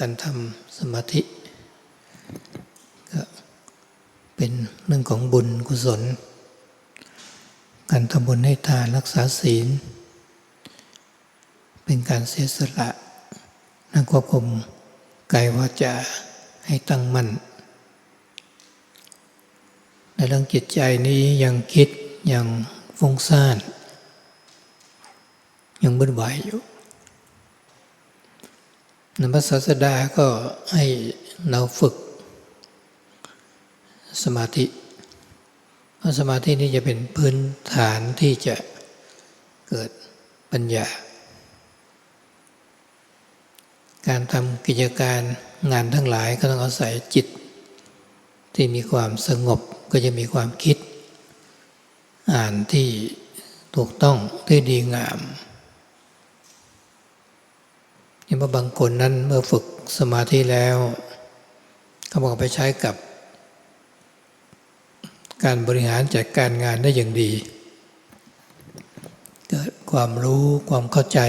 การทำสมาธิ ก็เป็นเรื่องของบุญกุศล การทำบุญให้ทานรักษาศีล เป็นการเสียสละนักควบคุมกายวาจาให้ตั้งมั่นในเรื่องจิตใจนี้ยังคิดยังฟุ้งซ่านยังบุ่นวายอยู่ นพระศาสดาก็ให้เราฝึก สมาธิเพราะสมาธินี้จะเป็นพื้นฐานที่จะเกิดปัญญา การทำกิจการงานทั้งหลายก็ต้องอาศัยจิต ที่มีความสงบก็จะมีความคิด อ่านที่ถูกต้องที่ดีงาม ว่าบางคนนั้นเมื่อฝึกสมาธิแล้วเขาบอกไปใช้กับ การบริหารจัดการงานได้อย่างดี เกิดความรู้ความเข้าใจ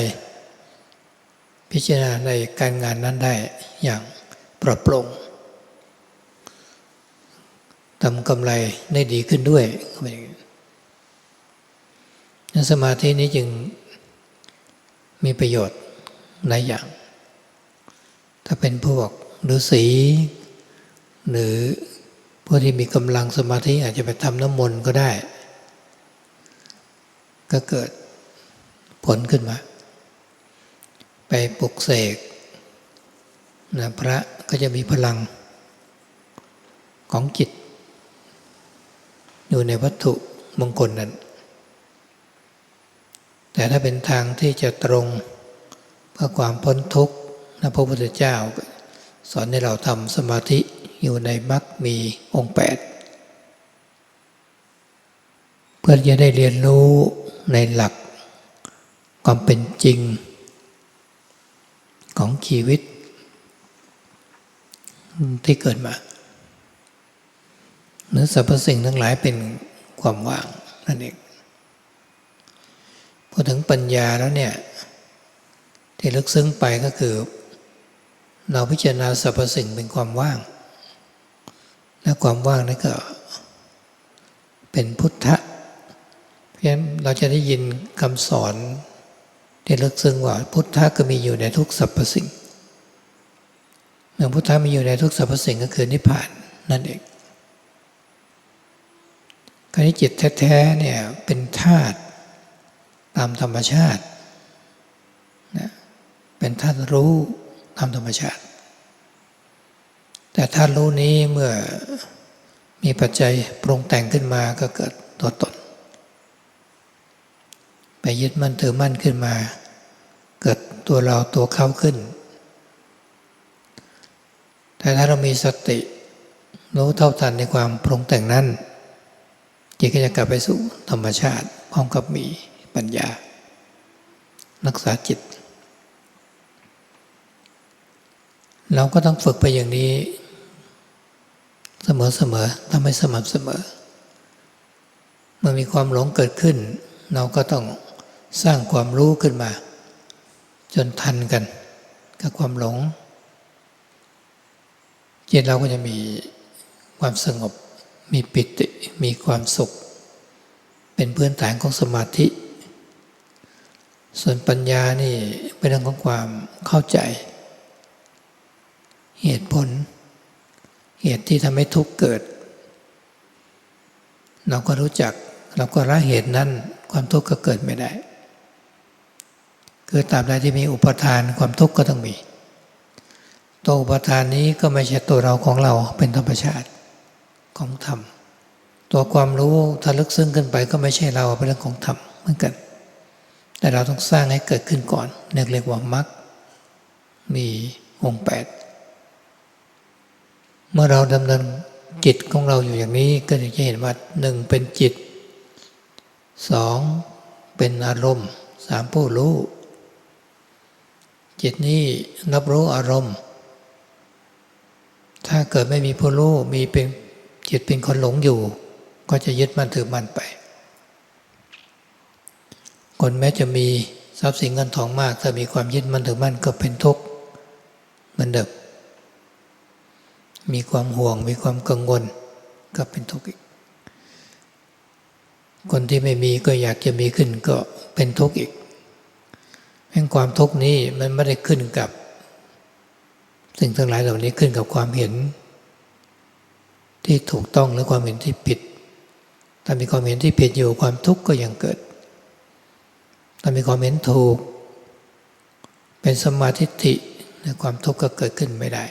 พิจารณาในการงานนั้นได้อย่างปลอดโปรงทำกำไรได้ดีขึ้นด้วยนั้นสมาธินี้จึงมีประโยชน์หลายอย่าง ถ้าเป็นพวกฤาษีหรือพวกที่มีกำลังสมาธิอาจจะไปทำน้ำมนต์ก็ได้ ก็เกิดผลขึ้นมา ไปปลุกเสกนะพระก็จะมีพลังของจิต อยู่ในวัตถุมงคลนั้น แต่ถ้าเป็นทางที่จะตรงเพื่อความพ้นทุกข์ นะพระพุทธเจ้าสอนให้เราทำสมาธิอยู่ในมรรคมีองค์แปดเพื่อจะได้เรียนรู้ในหลักความเป็นจริงของชีวิตที่เกิดมาเนื้อสรรพสิ่งทั้งหลายเป็นความว่างนั่นเองพอถึงปัญญาแล้วเนี่ย ที่ลึกซึ้งไปก็คือ เราพิจารณาสรรพสิ่งเป็นความว่าง และความว่างนั่นก็เป็นพุทธะ เพราะฉะนั้นเราจะได้ยินคำสอนที่ลึกซึ้งว่าพุทธะก็มีอยู่ในทุกสรรพสิ่งเมื่อพุทธะมีอยู่ในทุกสรรพสิ่งก็คือนิพพานนั่นเองการที่จิตแท้ๆเนี่ยเป็นธาตุตามธรรมชาตินะเป็นธาตุรู้ ตามธรรมชาติ แต่ธาตุรู้นี้เมื่อมีปัจจัยปรุงแต่งขึ้นมาก็เกิดตัวตน ไปยึดมั่นถือมั่นขึ้นมา เกิดตัวเราตัวเขาขึ้น แต่ถ้าเรามีสติรู้เท่าทันในความปรุงแต่งนั้นจิตก็จะกลับไปสู่ธรรมชาติพร้อมกับมีปัญญารักษาจิต เราก็ต้องฝึกไปอย่างนี้ เสมอๆทำให้สม่ำเสมอ เมื่อมีความหลงเกิดขึ้น เราก็ต้องสร้างความรู้ขึ้นมา จนทันกันกับความหลง จิตเราก็จะมีความสงบ มีปิติ มีความสุข เป็นพื้นฐานของสมาธิ ส่วนปัญญานี่เป็นเรื่องของความเข้าใจ เหตุผล เหตุที่ทำให้ทุกข์เกิด เราก็รู้จักเราก็ละเหตุนั้นความทุกข์ก็เกิดไม่ได้ คือตาบใดที่มีอุปทานความทุกข์ก็ต้องมีตัวอุปทานนี้ก็ไม่ใช่ตัวเราของเราเป็นธรรมชาติของธรรม ตัวความรู้ถ้าลึกซึ้งขึ้นไปก็ไม่ใช่เราเป็นเรื่องของธรรมเหมือนกัน แต่เราต้องสร้างให้เกิดขึ้นก่อนเรียกว่ามรรคมีองค์แปด เมื่อเราดำเนินจิตของเราอยู่อย่างนี้ก็จะเห็นว่าหนึ่งเป็นจิตสองเป็นอารมณ์สามผู้รู้ จิตนี้รับรู้อารมณ์ ถ้าเกิดไม่มีผู้รู้มีเป็นจิตเป็นคนหลงอยู่ ก็จะยึดมั่นถือมั่นไป คนแม้จะมีทรัพย์สินเงินทองมาก ถ้ามีความยึดมั่นถือมั่นก็เป็นทุกข์เหมือนเดิม มีความห่วง มีความกังวลก็เป็นทุกข์อีก คนที่ไม่มีก็อยากจะมีขึ้นก็เป็นทุกข์อีกแห่งความทุกข์นี้มันไม่ได้ขึ้นกับ สิ่งทั้งหลายเหล่านี้ขึ้นกับความเห็น ที่ถูกต้องหรือความเห็นที่ผิด ถ้ามีความเห็นที่ผิดอยู่ความทุกข์ก็ยังเกิด ถ้ามีความเห็นถูก เป็นสมาธิิความทุกข์ก็เกิดขึ้นไม่ได้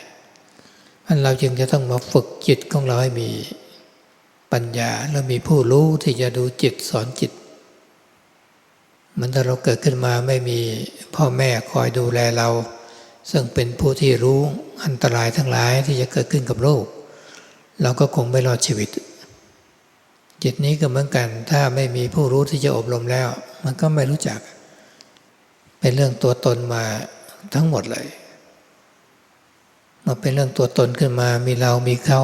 อันเราจึงจะต้องมาฝึกจิตของเราให้มีปัญญาแล้วมีผู้รู้ที่จะดูจิตสอนจิตมือนถ้าเราเกิดขึ้นมาไม่มีพ่อแม่คอยดูแลเรา ซึ่งเป็นผู้ที่รู้อันตรายทั้งหลายที่จะเกิดขึ้นกับโลก เราก็คงไม่รอดชีวิต จิตนี้ก็เหมือนกัน ถ้าไม่มีผู้รู้ที่จะอบรมแล้ว มันก็ไม่รู้จัก เป็นเรื่องตัวตนมาทั้งหมดเลย มาเป็นเรื่องตัวตนขึ้นมา มีเรา มีเขา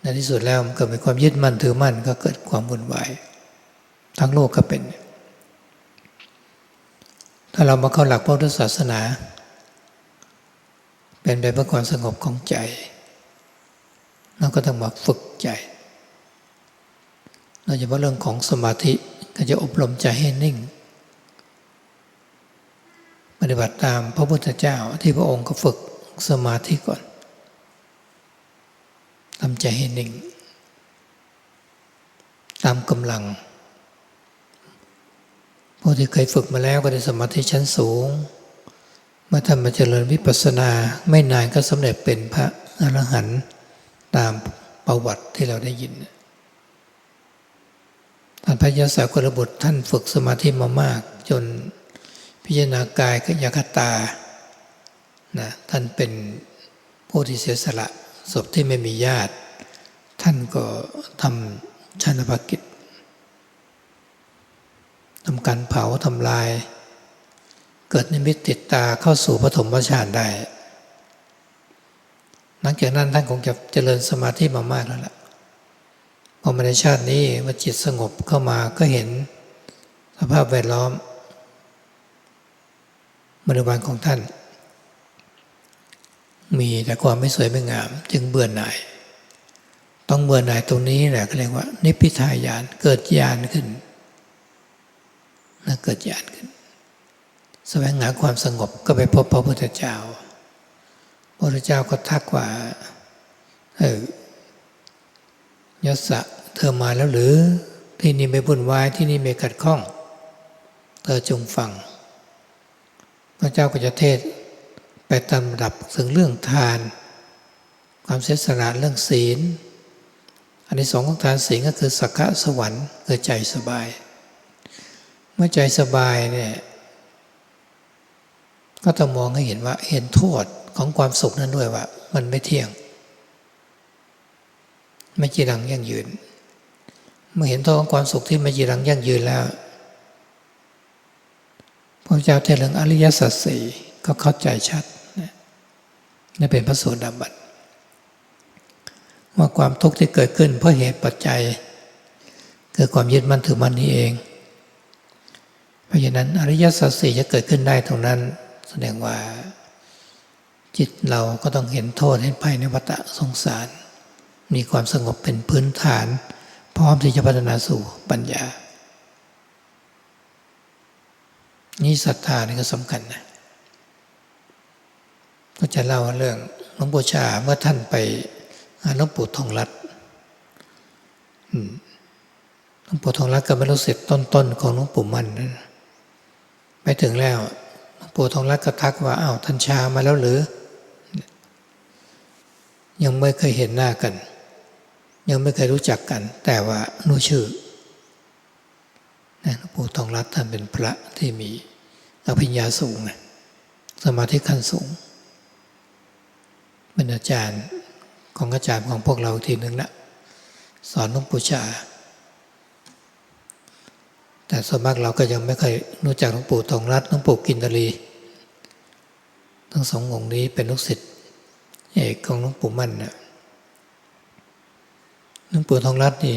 ในที่สุดแล้วมันเกิดเป็นความยึดมั่นถือมั่นก็เกิดความวุ่นวาย ทั้งโลกก็เป็น ถ้าเรามาเข้าหลักพุทธศาสนา เป็นไปเพื่อความสงบของใจ เราก็ต้องมาฝึกใจโดยเฉพาะเรื่องของสมาธิก็จะอบรมใจให้นิ่ง ปฏิบัติตามพระพุทธเจ้าที่พระองค์ก็ฝึก สมาธิก่อนทำใจให้นิ่ง ตามกำลังผู้ที่เคยฝึกมาแล้วก็ได้สมาธิชั้นสูงเมื่อทำมาเจริญวิปัสสนาไม่นานก็สำเร็จเป็นพระอรหันต์ตามประวัติที่เราได้ยินท่านพระยาสากลบุตรท่านฝึกสมาธิมามาก จนพิจารณากายกับยคตา นะท่านเป็นผู้ที่เสียสละศพที่ไม่มีญาติ ท่านก็ทำชานภกิจทำการเผาทำลาย เกิดนิมิตติดตาเข้าสู่ปฐมฌานได้ หลังจากนั้นท่านคงจะเจริญสมาธิมามากแล้วล่ะพอมาในชาตินี้เมื่อจิตสงบเข้ามาก็เห็นสภาพแวดล้อมบริวารของท่าน มีแต่ความไม่สวยไม่งาม จึงเบื่อหน่าย ต้องเบื่อหน่ายตรงนี้แหละก็เรียกว่า นิพพิทายานเกิดญาณขึ้นนะเกิดญาณขึ้นแสวงหาความสงบก็ไปพบพระพุทธเจ้า พระพุทธเจ้าก็ทักว่าเออยศเธอมาแล้วหรือที่นี่ไม่บุญวายที่นี่ไม่ขัดข้อง เธอจงฟัง พระเจ้าก็จะเทศ ไปตามดับถึงเรื่องทาน ความเสียสละเรื่องศีล อันที่สองของทานศีลก็คือสักกะสวรรค์คือใจสบาย เมื่อใจสบายเนี่ยก็ต้องมองให้เห็นว่าเห็นโทษของความสุขนั้นด้วยว่า มันไม่เที่ยง ไม่จีรังยั่งยืน เมื่อเห็นโทษของความสุขที่ไม่จีรังยั่งยืนแล้วพระเจ้าเทเรื่องอริยสัจสี่ก็เข้าใจชัด นี่เป็นพระโสดาบันว่าความทุกข์ที่เกิดขึ้นเพราะเหตุปัจจัยเกิดความยึดมั่นถือมั่นนี้เอง เพราะฉะนั้นอริยสัจสี่จะเกิดขึ้นได้ตรงนั้น แสดงว่าจิตเราก็ต้องเห็นโทษเห็นภัยในวัฏสงสาร มีความสงบเป็นพื้นฐาน พร้อมที่จะพัฒนาสู่ปัญญา นี่ศรัทธานี่ก็สำคัญนะ ก็จะเล่าเรื่องหลวงปู่ชาเมื่อท่านไปหลวงปู่ทองรัตหลวงปู่ทองรัตก็ไม่รู้สึกต้นๆของหลวงปู่มันนะไปถึงแล้วหลวงปู่ทองรัตก็ทักว่าอ้าวท่านชามาแล้วหรือ ยังไม่เคยเห็นหน้ากัน ยังไม่เคยรู้จักกัน แต่ว่ารู้ชื่อหลวงปู่ทองรัตท่านเป็นพระที่มีอภิญญาสูงนะสมาธิขั้นสูง เป็นอาจารย์ของอาจารย์ของพวกเราทีหนึ่งละสอนหลวงปู่ชา แต่ส่วนมากเราก็ยังไม่เคยรู้จักหลวงปู่ทองรัตน์หลวงปู่กินตลี ทั้งสององค์นี้เป็นลูกศิษย์เอกของหลวงปู่มั่นนะหลวงปู่ทองรัตน์นี่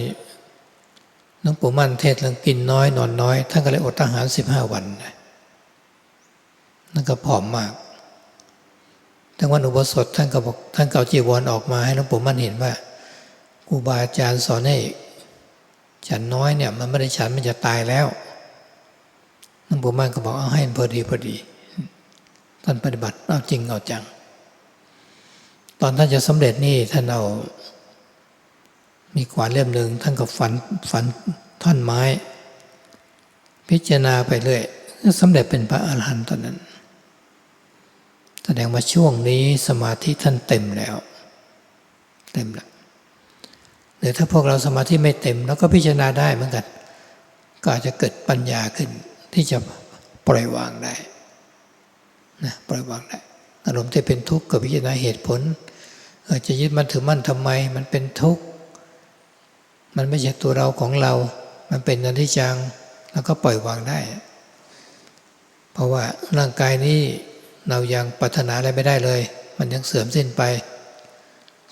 หลวงปู่มั่นเทศเรื่องกินน้อยนอนน้อยท่านก็เลยอดอาหารสิบห้าวันนะนั่นก็ผอมมาก ทั้งวันอุโบสถท่านก็บอกท่านเก่าจีวรออกมาให้หลวงปู่มั่นเห็นว่าครูบาอาจารย์สอนให้ฉันน้อยเนี่ย มันไม่ได้ฉันมันจะตายแล้วหลวงปู่มั่นก็บอกเอาให้พอดีพอดีท่านปฏิบัติเอาจริงเอาจัง ตอนท่านจะสำเร็จนี่ท่านเอา มีขวานเล่มหนึ่งท่านก็ฝันฝันท่อนไม้ พิจารณาไปเรื่อยสำเร็จเป็นพระอาหารหันต์ตอนนั้น แสดงว่าช่วงนี้สมาธิท่านเต็มแล้ว เต็มแล้วหรือถ้าพวกเราสมาธิไม่เต็มเราก็พิจารณาได้เหมือนกัน ก็อาจจะเกิดปัญญาขึ้น ที่จะปล่อยวางได้นะปล่อยวางได้อารมณ์ที่เป็นทุกข์ก็พิจารณาเหตุผลออจะยึดมันถือมั่นทำไม มันเป็นทุกข์มันไม่ใช่ตัวเราของเรา มันเป็นอนิจจังแล้วก็ปล่อยวางได้ เพราะว่าร่างกายนี้ เรายังปรารถนาอะไรไม่ได้เลย มันยังเสื่อมสิ้นไป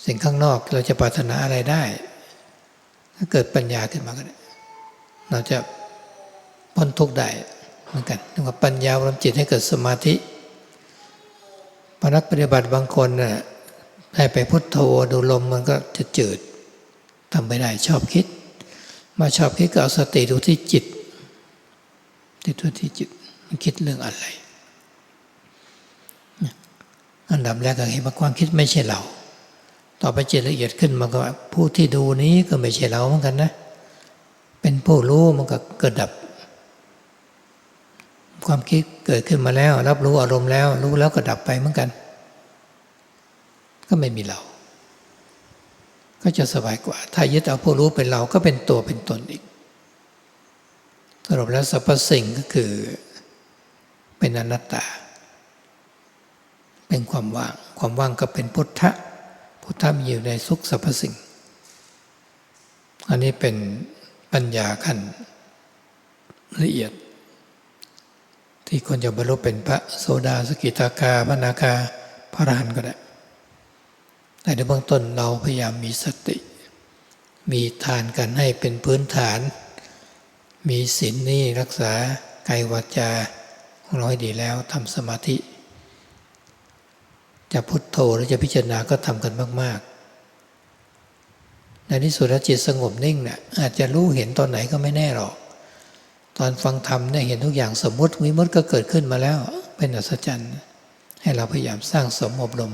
สิ่งข้างนอกเราจะปรารถนาอะไรได้ ถ้าเกิดปัญญาขึ้นมาก็เราจะพ้นทุกข์ได้เหมือนกันเรียกว่าปัญญาบรมจิตให้เกิดสมาธิพนักปฏิบัติบางคนน่ะให้ไปพุทโธดูลมมันก็จะจืดทำไม่ได้ชอบคิด มาชอบคิดก็เอาสติดูที่จิตที่ตัวที่จิตมันคิดเรื่องอะไร อันดับแรกก็เห็นว่าความคิดไม่ใช่เรา ต่อไปจิตละเอียดขึ้นมันก็ผู้ที่ดูนี้ก็ไม่ใช่เราเหมือนกันนะ เป็นผู้รู้มันก็เกิดดับ ความคิดเกิดขึ้นมาแล้ว รับรู้อารมณ์แล้ว รู้แล้วก็ดับไปเหมือนกัน ก็ไม่มีเรา ก็จะสบายกว่า ถ้ายึดเอาผู้รู้เป็นเราก็เป็นตัวเป็นตนอีกสรุปแล้วสรรพสิ่งก็คือเป็นอนัตตา เป็นความว่าง ความว่างก็เป็นพุทธะ พุทธะมีอยู่ในทุกสรรพสิ่ง อันนี้เป็นปัญญาขั้นละเอียด ที่คนจะบรรลุเป็นพระโสดาสกิทาคาพระนาคาพระอรหันต์ก็ได้ แต่ในเบื้องต้นเราพยายามมีสติ มีทานกันให้เป็นพื้นฐาน มีศีลนี่รักษากายวาจาของเราให้ดีแล้วทำสมาธิ จะพุทโธหรือจะพิจารณาก็ทำกันมาก ๆ ในที่สุดแล้วจิตสงบนิ่งเนี่ยอาจจะรู้เห็นตอนไหนก็ไม่แน่หรอก ตอนฟังธรรมเนี่ยเห็นทุกอย่างสมมติวิมุตติก็เกิดขึ้นมาแล้ว เป็นอัศจรรย์ ให้เราพยายามสร้างสมอบรม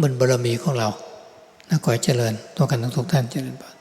บนบารมีของเราน่าขอให้เจริญตัวกันทั้งทุกท่านเจริญพร